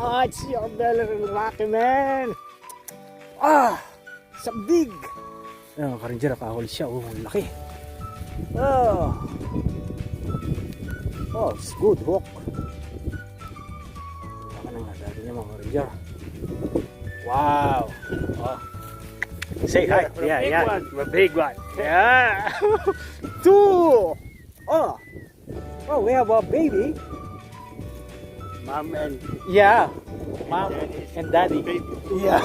Ah, it's your belly Rocky man. Ah, sa big. Ayun, karinjer, nakahuli siya. Oh, laki. Oh. Oh, it's good hook. Tama na nga, dati niya mga karinjer. Wow. Oh. Say hi. Yeah, yeah. one. A big one. Yeah. Two. Oh. Oh, we have a baby. Mom and Yeah. Mom Daddy. and daddy. Yeah.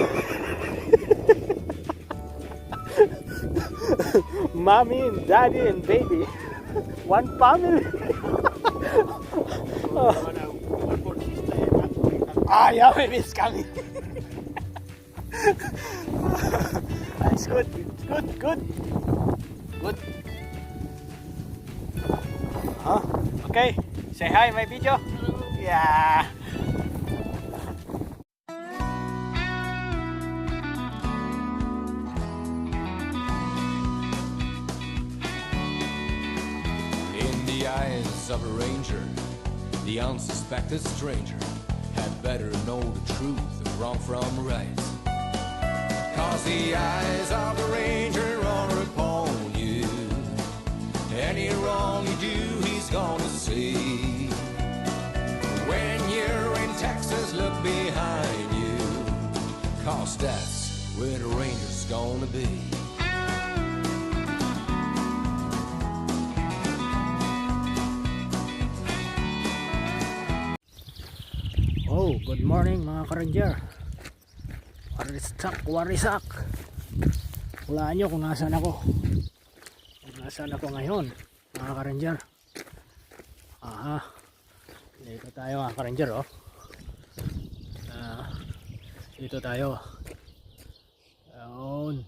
Mommy and daddy and baby. One family. One, one more sister and one more Ah, yeah, baby is coming. That's good. Good, good. Good. Huh? Okay. Say hi, my video. Yeah. In the eyes of a ranger, the unsuspected stranger had better know the truth of wrong from right. Cause the eyes of the ranger are upon you. Any wrong you do, he's gonna That's where the ranger's gonna be. Oh, good morning mga ka-ranger. Warisak, warisak. Hulaan nyo kung nasaan ako. Kung nasaan ako ngayon, mga ka-ranger. Aha. Dito tayo mga ka-ranger, oh. Ah, dito tayo. Ayun.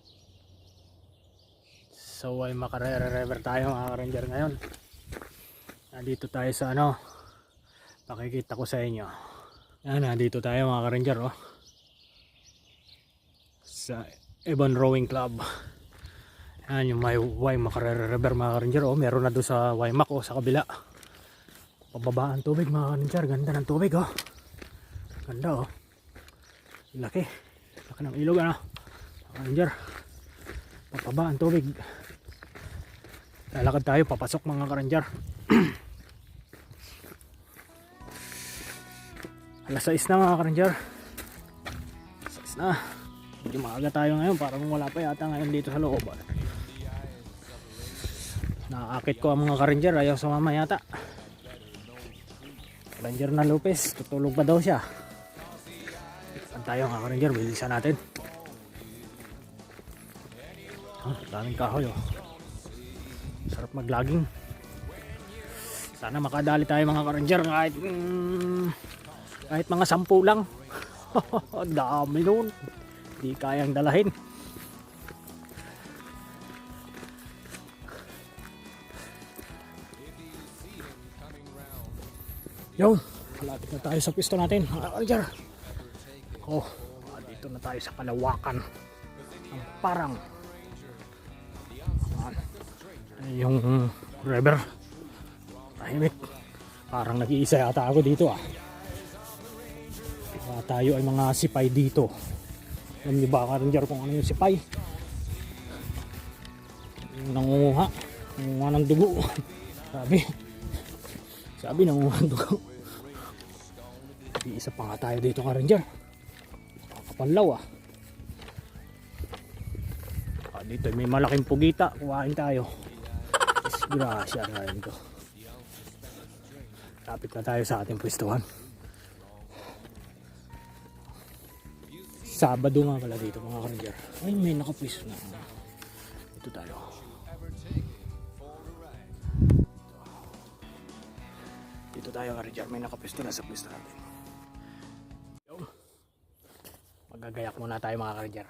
So ay makarere-rever tayo mga ka-ranger ngayon. Nandito tayo sa ano, pakikita ko sa inyo. Yan, nandito tayo mga ka-ranger oh. Sa Evan Rowing Club. Yan yung may Waimak River mga ka-ranger oh. Meron na doon sa Waimak oh, sa kabila. Pababa ang tubig mga ka-ranger. Ganda ng tubig oh. Ganda oh. Laki. Laki ng ilog ano. Mga ka-ranger. Papaba ang tubig. Lalakad tayo papasok mga ka-ranger. Alas 6 na mga ka-ranger. Alas 6 na. Medyo maaga tayo ngayon. Parang wala pa yata ngayon dito sa loob. Nakakit ko ang mga ka-ranger. Ayaw sumama yata. Ranger na Lopez. Tutulog pa daw siya. Saan tayo mga ka-ranger? Bilisan natin. Ah, daming kahoy oh. Sarap mag-logging. Sana makadali tayo mga ka-ranger kahit mm, kahit mga sampu lang. Dami nun. Di kayang dalahin. Yung, malapit na tayo sa pisto natin. Mga Roger. Oh, dito na tayo sa kalawakan. Ang parang. Yung river. Tahimik. Parang nag-iisa yata ako dito ah. Ah, tayo ay mga sipay dito. Alam niyo ba, Ranger, kung ano yung sipay? Nangunguha. Nangunguha ng dugo. Sabi. Sabi, nangunguha ng dugo. Isa pa nga tayo dito, Ranger. Kakapanlaw ah. ah. Dito may malaking pugita. Kuhain tayo. Disgrasya na rin to. Lapit na tayo sa ating pwestuhan. Sabado nga pala dito mga karanger. Ay, may nakapwisto na. Ito tayo. Dito tayo karanger. May nakapwisto na sa pwesto natin. Magagayak muna tayo mga karanger.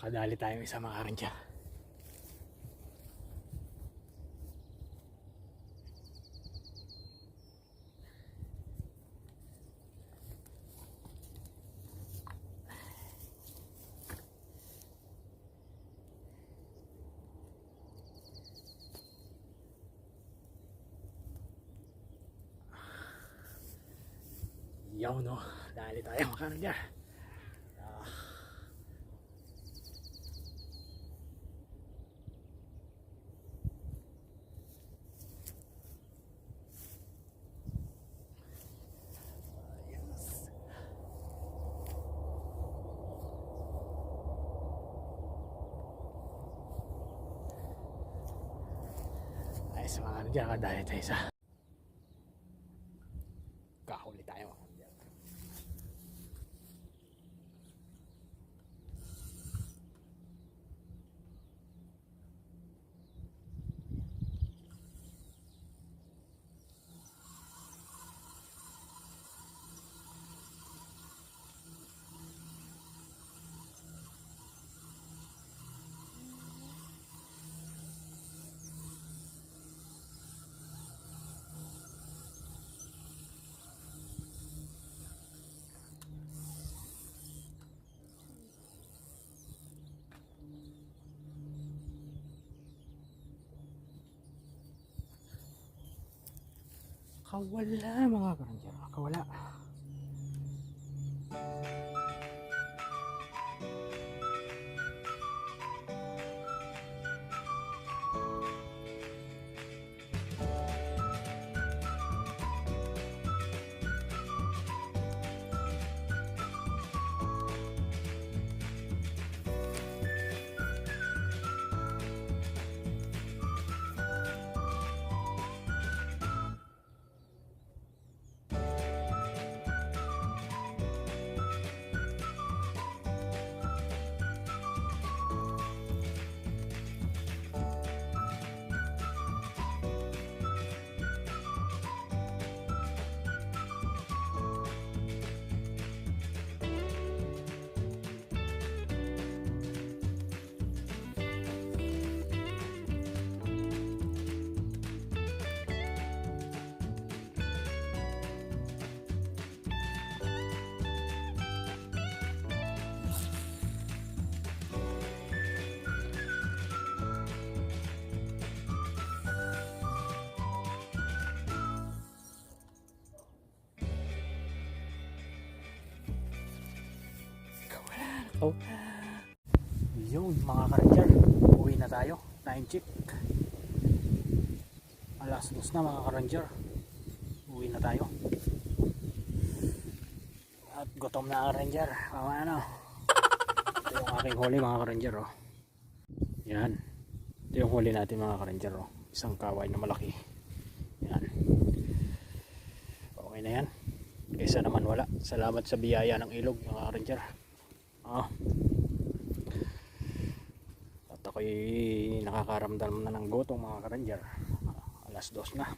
Kadali tayo isa mga ranger. Yaw no, dali tayo mga ranger. Ay, sa mga ranger, kadali tayo sa kahuli tayo. Kawala mga ranger, kawala. Oh. Yun mga ka-ranger, uwi na tayo. Time check. Alas dos na mga ka-ranger. Uwi na tayo. At gutom na ka-ranger. Mama ano. Ito yung aking huli mga ka-ranger oh. Yan. Ito yung huli natin mga ka-ranger oh. Isang kaway na malaki. Yan. Okay na yan. Kaysa naman wala. Salamat sa biyaya ng ilog mga ka-ranger. Ah. At ako'y nakakaramdam na ng gutom mga ka-ranger. Alas dos na.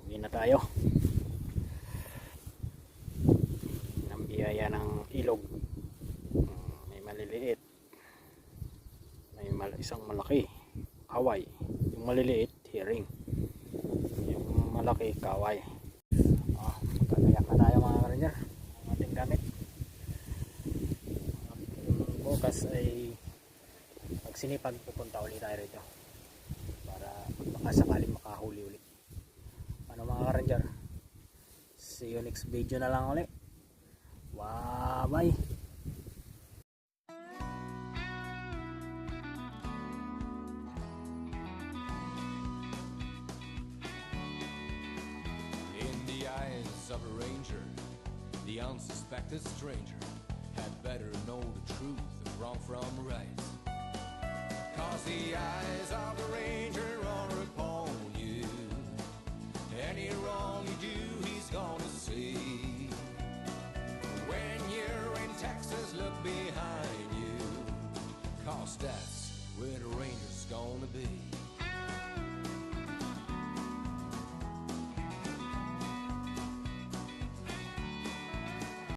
Uwi na tayo. Ng biyaya ng ilog. May maliliit. May mal isang malaki. Kaway. Yung maliliit, hiring. Yung malaki, kaway. Ah, magkagayak na tayo mga ka-ranger. Ang ating gamit bukas ay magsinipag pupunta ulit tayo rito. Para baka sakaling makahuli ulit. Ano mga ranger see you next video na lang ulit. Wow bye of a ranger, the unsuspected stranger had better know the truth wrong from right. Cause the eyes of the ranger